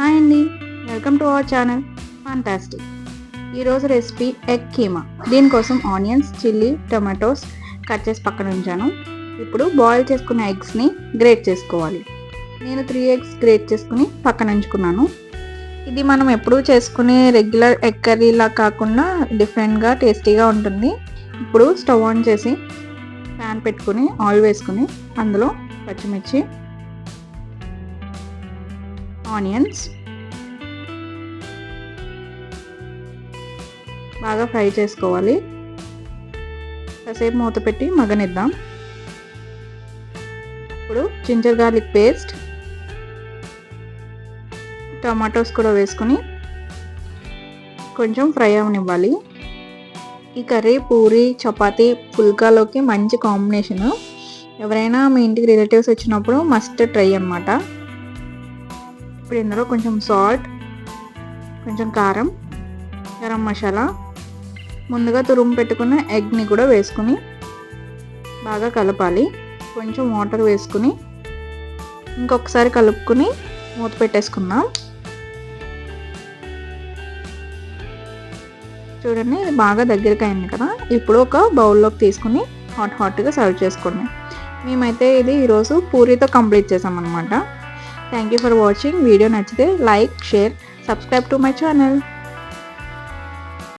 Hi అండి. Welcome to our channel. Fantastic ఈరోజు recipe egg keema. దీనికోసం ఆనియన్స్ చిల్లీ టొమాటోస్ కట్ చేసి పక్కన ఉంచాను. ఇప్పుడు బాయిల్ చేసుకున్న ఎగ్స్ని గ్రేట్ చేసుకోవాలి. నేను త్రీ ఎగ్స్ గ్రేట్ చేసుకుని పక్కన ఉంచుకున్నాను. ఇది మనం ఎప్పుడూ చేసుకునే రెగ్యులర్ ఎగ్ కర్రీలా కాకుండా డిఫరెంట్గా టేస్టీగా ఉంటుంది. ఇప్పుడు స్టవ్ ఆన్ చేసి ప్యాన్ పెట్టుకుని ఆయిల్ వేసుకుని అందులో పచ్చిమిర్చి ఆనియన్స్. బాగా ఫ్రై చేసుకోవాలి. కాసేపు మూత పెట్టి మగనిద్దాం ఇప్పుడు జింజర్ గార్లిక్ పేస్ట్. టమాటోస్ కూడా వేసుకుని కొంచెం ఫ్రై అవనివ్వాలి. ఈ కర్రీ పూరి చపాతి పుల్కాలోకి మంచి కాంబినేషను. ఎవరైనా మీ ఇంటికి రిలేటివ్స్ వచ్చినప్పుడు మస్ట్ ట్రై అనమాట ఇప్పుడు ఇందులో కొంచెం సాల్ట్ కొంచెం కారం గరం మసాలా ముందుగా తురుము పెట్టుకున్న ఎగ్ని కూడా వేసుకుని బాగా కలపాలి. కొంచెం వాటర్ వేసుకుని ఇంకొకసారి కలుపుకుని మూత పెట్టేసుకుందాం. చూడండి ఇది బాగా దగ్గరికి అయింది కదా. ఇప్పుడు ఒక బౌల్లోకి తీసుకుని హాట్ హాట్గా సర్వ్ చేసుకోండి. మేమైతే ఇది ఈరోజు పూరితో కంప్లీట్ చేసామన్నమాట. Thank you for watching video నచ్చితే like share subscribe to my channel